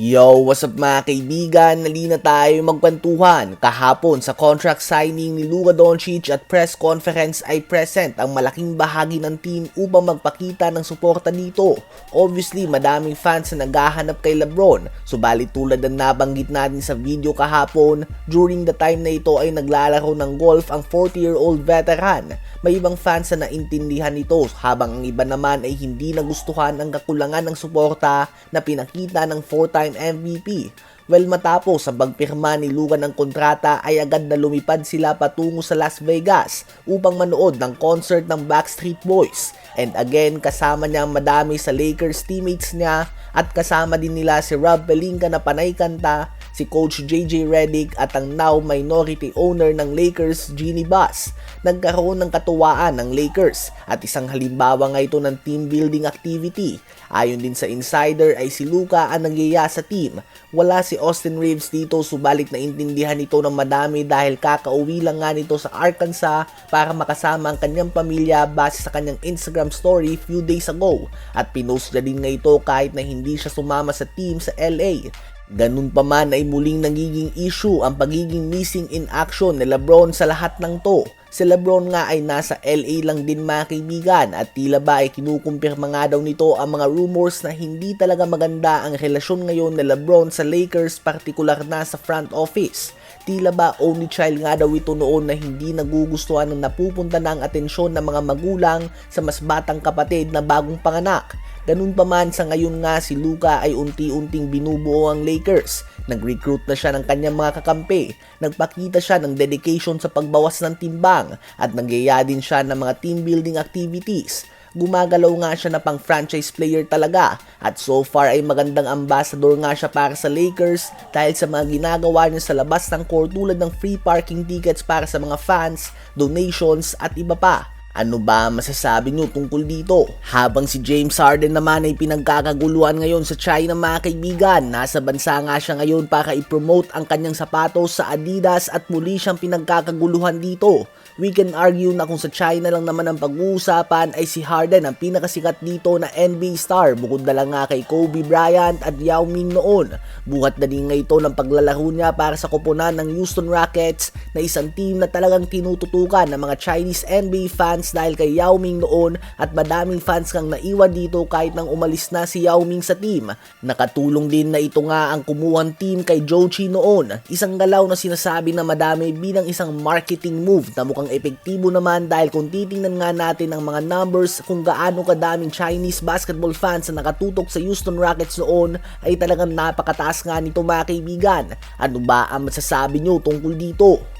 Yo, what's up mga kaibigan? Nalina tayo magkwentuhan. Kahapon sa contract signing ni Luka Doncic at press conference ay present ang malaking bahagi ng team upang magpakita ng suporta dito. Obviously, madaming fans na naghahanap kay Lebron. Subalit tulad ng nabanggit natin sa video kahapon, during the time na ito ay naglalaro ng golf ang 40-year-old veteran. May ibang fans na naintindihan ito habang ang iba naman ay hindi nagustuhan ang kakulangan ng suporta na pinakita ng 4-time MVP. Well matapos ang pagpirma ni Luka ng kontrata ay agad na lumipad sila patungo sa Las Vegas upang manood ng concert ng Backstreet Boys. And again kasama niya ang madami sa Lakers teammates niya at kasama din nila si Rob Pelinka na panay kanta si Coach JJ Redick at ang now minority owner ng Lakers, Jeannie Buss. Nagkaroon ng katuwaan ng Lakers at isang halimbawa nga ito ng team building activity. Ayon din sa insider ay si Luka ang nagyaya sa team. Wala si Austin Reeves dito subalit na intindihan ito ng madami dahil kakauwi lang nga nito sa Arkansas para makasama ang kanyang pamilya base sa kanyang Instagram story few days ago at pinost niya din nga ito kahit na hindi siya sumama sa team sa LA. Ganun pa man ay muling nagiging issue ang pagiging missing in action ni Lebron sa lahat ng to. Si Lebron nga ay nasa LA lang din mga kaibigan at tila ba ay kinukumpirma nga daw nito ang mga rumors na hindi talaga maganda ang relasyon ngayon ni Lebron sa Lakers partikular na sa front office. Tila ba only child nga daw ito noon na hindi nagugustuhan ng napupunta na ang atensyon ng mga magulang sa mas batang kapatid na bagong panganak. Ganun pa man sa ngayon nga si Luka ay unti-unting binubuo ang Lakers. Nag-recruit na siya ng kanyang mga kakampi. Nagpakita siya ng dedication sa pagbawas ng timbang at nagyaya din siya ng mga team building activities. Gumagalaw nga siya na pang franchise player talaga at so far ay magandang ambassador nga siya para sa Lakers dahil sa mga ginagawa niya sa labas ng court tulad ng free parking tickets para sa mga fans, donations at iba pa. Ano ba masasabi nyo tungkol dito? Habang si James Harden naman ay pinagkakaguluhan ngayon sa China mga kaibigan, nasa bansa nga siya ngayon para i-promote ang kanyang sapatos sa Adidas at muli siyang pinagkakaguluhan dito. We can argue na kung sa China lang naman ang pag-uusapan ay si Harden ang pinakasikat dito na NBA star bukod na lang nga kay Kobe Bryant at Yao Ming noon. Buhat na din nga ito ng paglalaro niya para sa koponan ng Houston Rockets na isang team na talagang tinututukan ng mga Chinese NBA fans dahil kay Yao Ming noon at madaming fans kang naiwan dito kahit nang umalis na si Yao Ming sa team. Nakatulong din na ito nga ang kumuhang team kay Jochi noon. Isang galaw na sinasabi na madami bilang isang marketing move na mukhang epektibo naman dahil kung titingnan nga natin ang mga numbers kung gaano kadaming Chinese basketball fans na nakatutok sa Houston Rockets noon ay talagang napakataas nga nito mga kaibigan. Ano ba ang masasabi nyo tungkol dito?